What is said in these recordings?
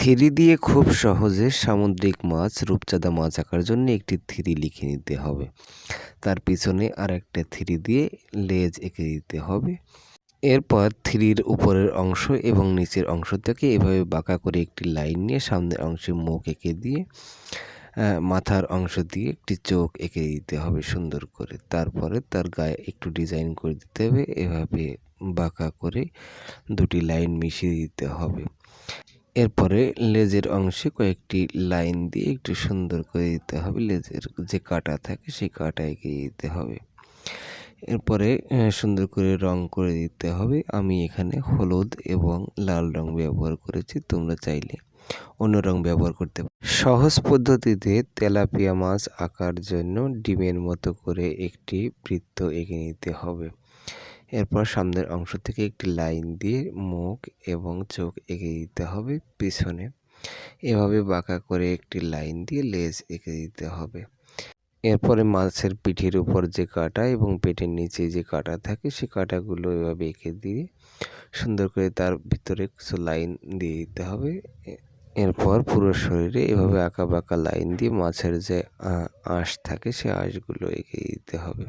Three দিয়ে খুব সহজে সামুদ্রিক মাছ, রূপচাঁদা মাছ আঁকার জন্য একটি থ্রি লিখে নিতে হবে। তার পিছনে আর একটা থ্রি দিয়ে লেজ এঁকে দিতে হবে। এরপর থ্রির উপরের অংশ এবং নিচের অংশ থেকে এভাবে বাঁকা করে একটি লাইন নিয়ে সামনের অংশে মুখ এঁকে দিয়ে মাথার অংশ দিয়ে একটি চোখ এঁকে দিতে হবে সুন্দর করে। তারপরে তার গায়ে একটু ডিজাইন করে দিতে হবে। এভাবে বাঁকা করে দুটি লাইন মিশিয়ে দিতে হবে। এরপরে লেজের অংশে কয়েকটি লাইন দিয়ে একটু সুন্দর করে দিতে হবে। লেজের যে কাটা থাকে সেই কাটা এঁকে দিতে হবে। এরপরে সুন্দর করে রং করে দিতে হবে। আমি এখানে হলুদ এবং লাল রং ব্যবহার করেছি, তোমরা চাইলে অন্য রং ব্যবহার করতে সহজ পদ্ধতিতে তেলাপিয়া মাছ আঁকার জন্য ডিমের মতো করে একটি বৃত্ত এঁকে নিতে হবে। এরপর সামনের অংশ থেকে একটি লাইন দিয়ে মুখ এবং চোখ এঁকে দিতে হবে পিছনে। এভাবে বাঁকা করে একটি লাইন দিয়ে লেজ এঁকে দিতে হবে। এরপরে মাছের পিঠের উপর যে কাটা এবং পেটের নিচে যে কাটা থাকে, সে কাটাগুলো এভাবে এঁকে দিয়ে সুন্দর করে তার ভিতরে কিছু লাইন দিয়ে দিতে হবে। এরপর পুরো শরীরে এভাবে আঁকা বাঁকা লাইন দিয়ে মাছের যে আঁশ থাকে, সে আঁশগুলো এঁকে দিতে হবে।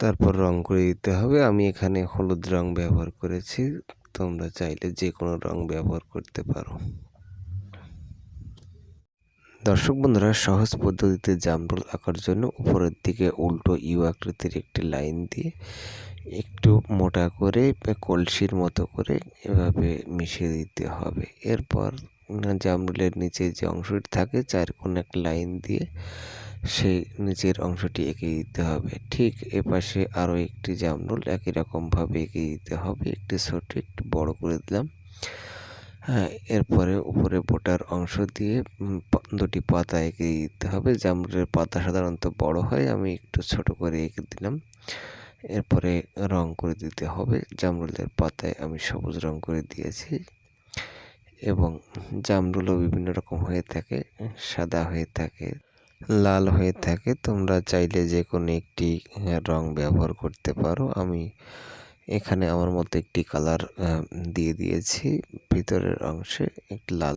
তারপর রং করে দিতে হবে। আমি এখানে হলুদ রং ব্যবহার করেছি। তোমরা চাইলে যে কোনো রং ব্যবহার করতে পারো। দর্শক বন্ধুরা, সহজ পদ্ধতিতে জামরুল আঁকার জন্য উপরের দিকে উল্টো ইউ আকৃতির একটি লাইন দিয়ে একটু মোটা করে কলসির মতো করে এভাবে মিশিয়ে দিতে হবে। এরপর জামরুলের নিচে যে অংশটি থাকে, চার কোন এক লাইন দিয়ে সেই নিচের অংশটি এঁকে দিতে হবে। ঠিক এপাশে আরও একটি জামরুল একই রকমভাবে এঁকে দিতে হবে। একটি ছোট একটু বড় করে দিলাম। হ্যাঁ এরপরে উপরে বোটার অংশ দিয়ে দুটি পাতা এঁকে দিতে হবে। জামরুলের পাতা সাধারণত বড় হয়, আমি একটু ছোট করে এঁকে দিলাম। এরপরে রং করে দিতে হবে। জামরুলের পাতায় আমি সবুজ রং করে দিয়েছি এবং জামরুলও বিভিন্ন রকম হয়ে থাকে, সাদা হয়ে থাকে। লাল হয়ে থাকে। তোমরা চাইলে যে কোনো একটি রং ব্যবহার করতে পারো। আমি এখানে আমার মতো একটি কালার দিয়ে দিয়েছি। ভিতরের অংশে একটি লাল